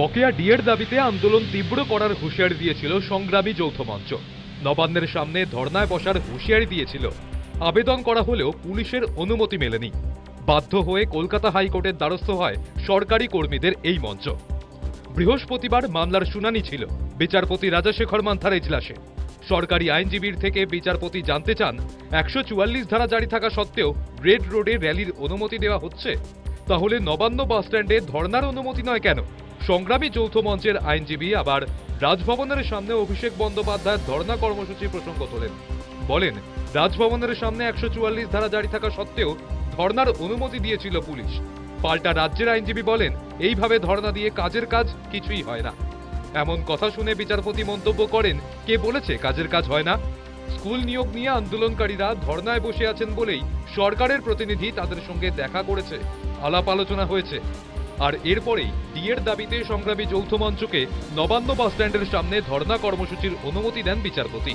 বকেয়া ডিএর দাবিতে আন্দোলন তীব্র করার হুঁশিয়ারি দিয়েছিল সংগ্রামী যৌথ মঞ্চ। নবান্নের সামনে ধর্নায় বসার হুঁশিয়ারি দিয়েছিল। আবেদন করা হলেও পুলিশের অনুমতি মেলেনি। বাধ্য হয়ে কলকাতা হাইকোর্টের দ্বারস্থ হয় সরকারি কর্মীদের এই মঞ্চ। বৃহস্পতিবার মামলার শুনানি ছিল। বিচারপতি রাজাশেখর মান্থার এজলাসে। সরকারি আইনজীবীর থেকে বিচারপতি জানতে চান, একশো চুয়াল্লিশ ধারা জারি থাকা সত্ত্বেও রেড রোডে র্যালির অনুমতি দেওয়া হচ্ছে? তাহলে নবান্ন বাসস্ট্যান্ডে ধর্নার অনুমতি নয় কেন? সংগ্রামী যৌথ মঞ্চের আইনজীবী আবার রাজভবনের সামনে অভিষেক বন্দ্যোপাধ্যায়ের ধর্না কর্মসূচি প্রসঙ্গ তোলেন। বলেন, রাজভবনের সামনে একশো চুয়াল্লিশ ধারা জারি থাকা সত্ত্বেও ধর্নার অনুমতি দিয়েছিল পুলিশ। পাল্টা রাজ্যের আইনজীবী বলেন, এইভাবে ধর্না দিয়ে কাজের কাজ কিছুই হয় না। এমন কথা শুনে বিচারপতি মন্তব্য করেন, কে বলেছে কাজের কাজ হয় না? স্কুল নিয়োগ নিয়ে আন্দোলনকারীরা ধর্নায় বসে আছেন বলেই সরকারের প্রতিনিধি তাদের সঙ্গে দেখা করেছে। আলাপ আলোচনা হয়েছে। আর এরপরেই ডিএর দাবিতে সংগ্রামী যৌথ মঞ্চকে নবান্ন বাসস্ট্যান্ডের সামনে ধর্না কর্মসূচির অনুমতি দেন বিচারপতি।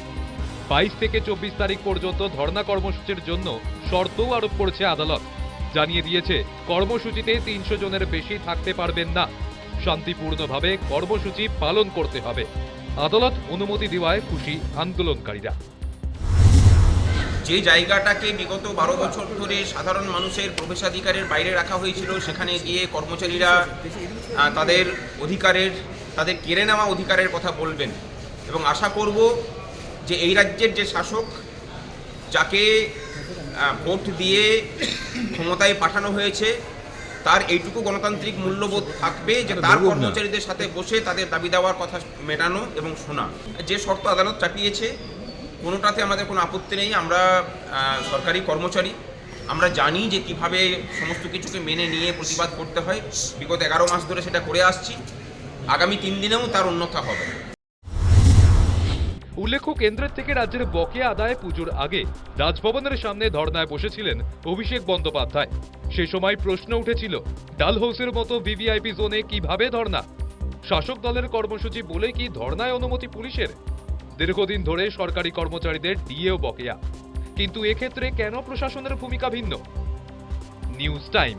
বাইশ থেকে চব্বিশ তারিখ পর্যন্ত ধর্না কর্মসূচির জন্য শর্তও আরোপ করেছে আদালত। জানিয়ে দিয়েছে, কর্মসূচিতে তিনশো জনের বেশি থাকতে পারবেন না। শান্তিপূর্ণভাবে কর্মসূচি পালন করতে হবে। আদালত অনুমতি দেওয়ায় খুশি আন্দোলনকারীরা। যে জায়গাটাকে বিগত বারো বছর ধরে সাধারণ মানুষের প্রবেশাধিকারের বাইরে রাখা হয়েছিল সেখানে গিয়ে কর্মচারীরা তাদের অধিকারের তাদের কেড়ে নেওয়া অধিকারের কথা বলবেন। এবং আশা করব যে এই রাজ্যের যে শাসক যাকে ভোট দিয়ে ক্ষমতায় পাঠানো হয়েছে তার এইটুকু গণতান্ত্রিক মূল্যবোধ থাকবে যে তার কর্মচারীদের সাথে বসে তাদের দাবি দেওয়ার কথা মেটানো এবং শোনা। যে শর্ত আদালত চাপিয়েছে কোনোটাতে আমাদের কোনো আপত্তি নেই। আমরা সরকারি কর্মচারী। আমরা জানি যে কীভাবে সমস্ত কিছুকে মেনে নিয়ে প্রতিবাদ করতে হয়। বিগত এগারো মাস ধরে সেটা করে আসছি। আগামী তিন দিনেও তার উন্নতা হবে। উল্লেখ্য, কেন্দ্রের থেকে রাজ্যের বকেয়া আদায় পুজোর আগে রাজভবনের সামনে ধর্নায় বসেছিলেন অভিষেক বন্দ্যোপাধ্যায়। সে সময় প্রশ্ন উঠেছিল, ডালহৌসের মতো ভিভিআইপি জোনে কীভাবে ধর্না? শাসক দলের কর্মসূচি বলে কি ধর্নায় অনুমতি পুলিশের? দীর্ঘদিন ধরে সরকারি কর্মচারীদের ডিএও বকেয়া। কিন্তু এক্ষেত্রে কেন প্রশাসনের ভূমিকা ভিন্ন? News time.